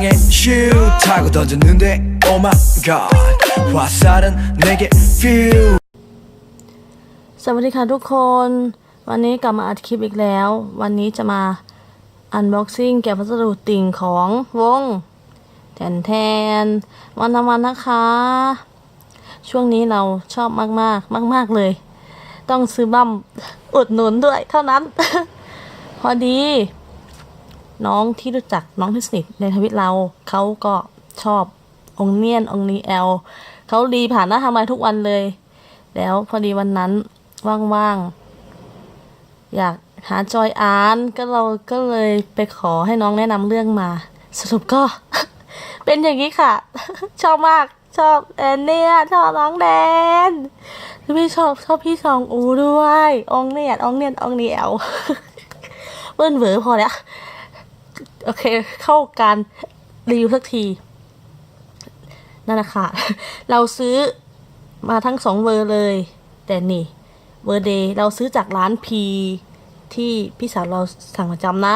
향해 슈 타고 던졌는데 Oh my god 화살은 내게 feel สวัสดีค่ะทุกคน วันนี้กลับมาอัดคลิปอีกแล้ว วันนี้จะมาอันบ็อกซิ่งแกะพัสดุติ่งของวง แทนแทนวันทวันนะคะ ช่วงนี้เราชอบมากมากมาก ๆ เลย ต้องซื้อบัมอุดหนุนด้วยเท่านั้น พอดี น้องที่รู้จักน้องที่สนิทในทวิตเราเขาก็ชอบองเนียนองนีแอลเขารีผ่านหน้าทำไมทุกวันเลย แล้วพอดีวันนั้นว่างๆ อยากหาจอยอ่านก็เราก็เลยไปขอให้น้องแนะนำเรื่องมา สรุปก็ เป็นอย่างนี้ค่ะ ชอบมากชอบแอนเนี่ยชอบน้องแดนพี่ชอบชอบพี่ชองอูด้วย องเนียนองเนียนองเนียวเบิ้ลเวอพอแล้ว โอเค เข้าการรีวิวสักที นั่นแหละค่ะ เราซื้อมาทั้งสองเวอร์เลย แต่นี่ เวอร์เดย์เราซื้อจากร้านพีที่พี่สาวเราสั่งประจำนะ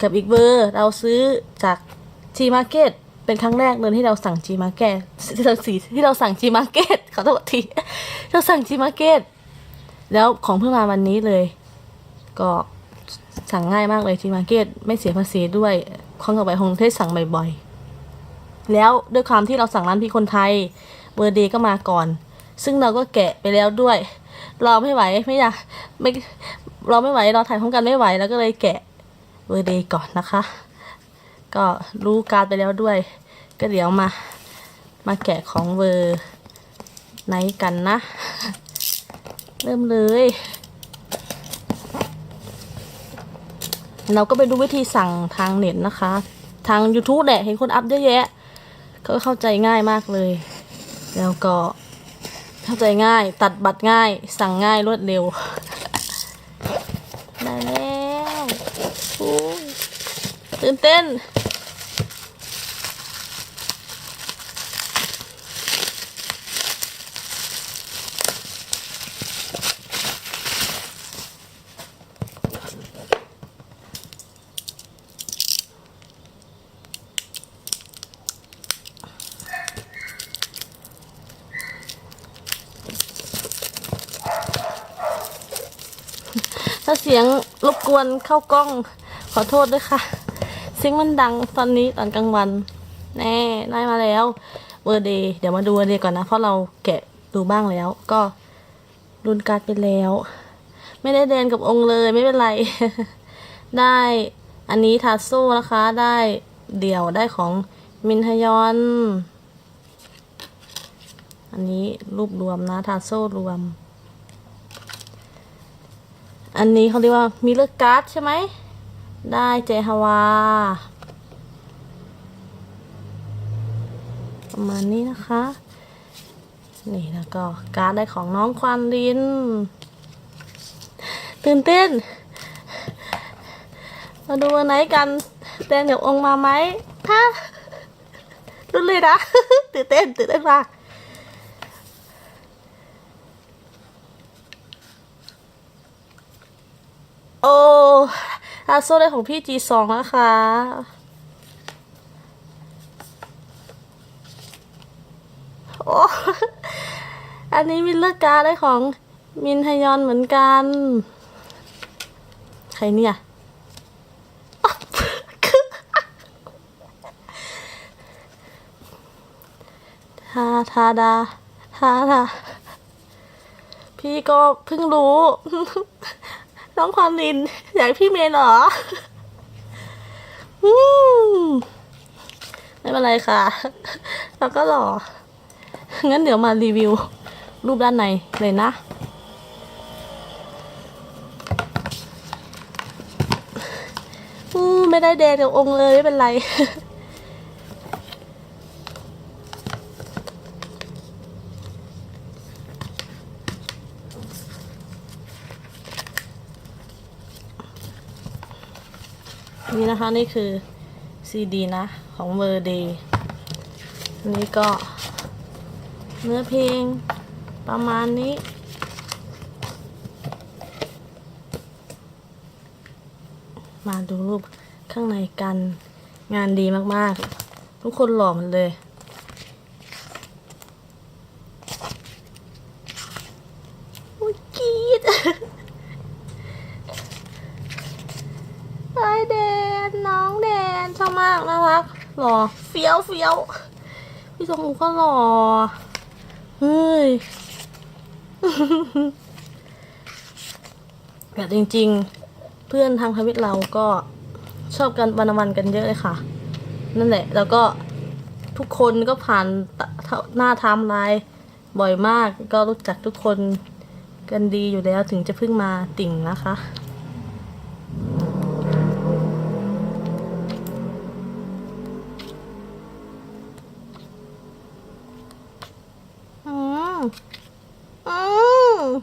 กับอีกเวอร์เราซื้อจากจีมาร์เก็ตเป็นครั้งแรกเลยที่เราสั่งจีมาร์เก็ตที่เราสีที่เราสั่งจีมาร์เก็ตขอโทษทีเราสั่งจีมาร์เก็ตแล้วของเพิ่งมาวันนี้เลย ก็ สั่งง่ายมากเลยจีมาร์เก็ตไม่เสียภาษีด้วยครั้งต่อไปคงได้สั่งบ่อยๆ แล้วด้วยความที่เราสั่งร้านพี่คนไทย เบอร์เดย์ก็มาก่อน ซึ่งเราก็แกะไปแล้วด้วย เราไม่ไหวไม่อยากไม่เราไม่ไหวเราถ่ายพร้อมกันไม่ไหวแล้วก็เลยแกะเบอร์เดย์ก่อนนะคะ ก็รู้การไปแล้วด้วย ก็เดี๋ยวมา มาแกะของเบอร์ไหนกันนะ เริ่มเลย เราก็ไปดูวิธีสั่งทางเน็ตนะคะ ทาง YouTube แหละเห็นคนอัพเยอะแยะก็เข้าใจง่ายมากเลย แล้วก็เข้าใจง่าย ตัดบัตรง่าย สั่งง่ายรวดเร็ว ได้แล้วตื่นเต้น ถ้าเสียงรบกวนเข้ากล้องขอโทษด้วยค่ะ เสียงมันดังตอนนี้ตอนกลางวัน แน่ได้มาแล้วเวอร์เดย์เดี๋ยวมาดูเวอร์เดย์ก่อนนะ เพราะเราแกะดูบ้างแล้ว ก็รุนการดไปแล้ว ไม่ได้เดนกับองค์เลยไม่เป็นไร ได้อันนี้ทาโซ่นะคะได้เดี่ยวได้ของมินฮยอน อันนี้รูปรวมนะทาโซ่รวม อันนี้เขาเรียกว่ามิเลอร์การ์ดใช่ไหม ได้เจฮาวา ประมาณนี้นะคะ นี่แล้วก็การ์ดได้ของน้องควันลิน ตื่นเต้น มาดูวันไหนกันแดนเดี๋ยวองค์มาไหมถ้ารุนเลยนะ ตื่นเต้น ตื่นเต้นมาก โอ้อาโซ่ได้ของพี่ G2 นะคะ โอ้อันนี้มิลเลอร์การได้ของมินฮยอนเหมือนกัน ใครเนี่ยทาทาดาทาดาพี่ก็เพิ่งรู้ น้องความลิน อยากพี่เมย์เหรออืมไม่เป็นไรค่ะ แล้วก็หล่อ งั้นเดี๋ยวมารีวิว รูปด้านในเลยนะ อืมไม่ได้แดงกับองค์เลย ไม่เป็นไร นี่นะคะนี่คือซีดีนะของเวอร์เดย์อันนี้ก็เนื้อเพลงประมาณนี้ มาดูรูปข้างในกันงานดีมากๆ ทุกคนหล่อมันเลย โอ้ยกรีด ไอแดน น้องแดนชอบ มากน่ารักหล่อเฟี้ยวเฟี้ยวพี่สงอูก็หล่อเฮ้ยแต่จริงๆ เพื่อนทางทวิตเราก็ชอบกันวันวันกันเยอะเลยค่ะ นั่นแหละ แล้วก็ทุกคนก็ผ่านหน้าไทม์ไลน์บ่อยมาก ก็รู้จักทุกคนกันดีอยู่แล้วถึงจะเพิ่งมาติ่งนะคะ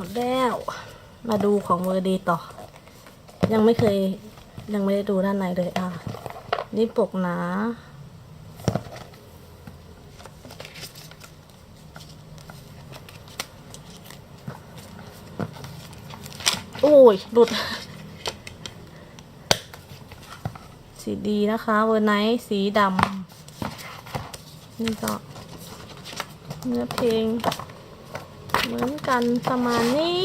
มดแล้ว มาดูของเวอร์ดีต่อ ยังไม่เคยยังไม่ได้ดูด้านในเลยอะ นี่ปกหนาโอ้ย หลุด สีดีนะคะ เวอร์ไนท์สีดำ นี่ก็เนื้อเพลง เหมือนกันประมาณนี้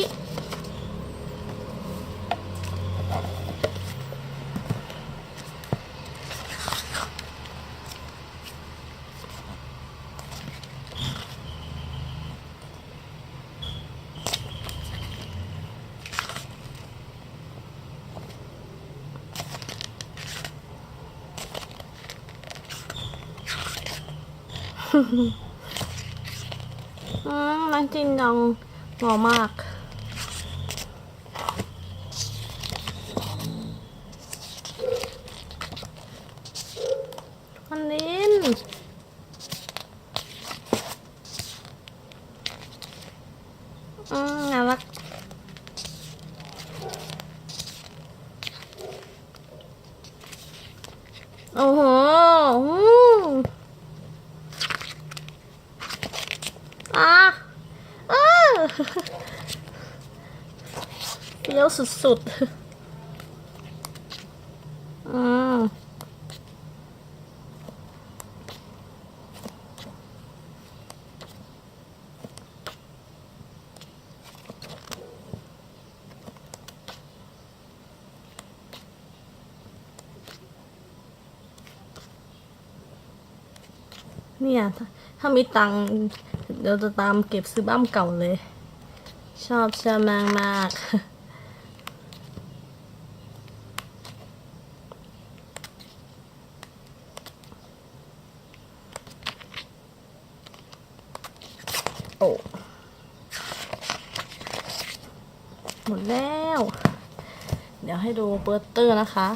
อืม น้องจินยองหล่อมากอันนี้อืมน่ารักโอ้โหอืมอะ เปรี้ยวสุดๆ อืมเนี่ย ถ้าถ้ามีตังค์เดี๋ยวจะตามเก็บซื้อบ้ามเก่าเลย ชอบชามางมากโอ้หมดแล้ว เดี๋ยวให้ดูเบอร์เตอร์นะคะ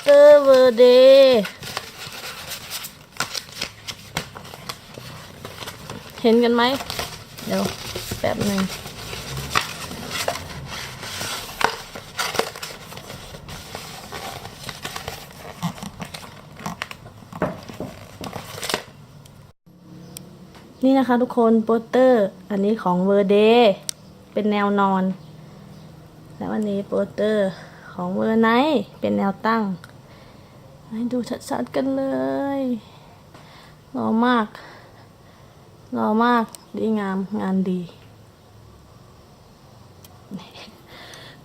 เตอร์เวอร์เดย์เห็นกันไหม เดี๋ยวแป๊บหนึ่งนี่นะคะทุกคนโปสเตอร์ อันนี้ของเวอร์เดย์เป็นแนวนอน แล้วอันนี้โปสเตอร์ ของเวอร์ไนท์เป็นแนวตั้ง ให้ดูชัดๆกันเลยหล่อมากหล่อมากดีงามงานดี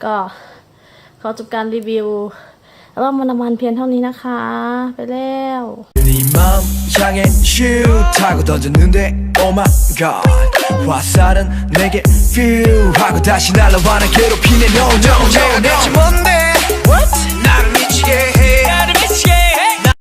ก็ขอจบการรีวิวแล้วก็มันมันเพียงเท่านี้นะคะ ไปแล้ว 화살은 내게 퓨 하고 다시 날아와 난 괴롭히네 no no no, no. 뭔데 What? 나를 미치게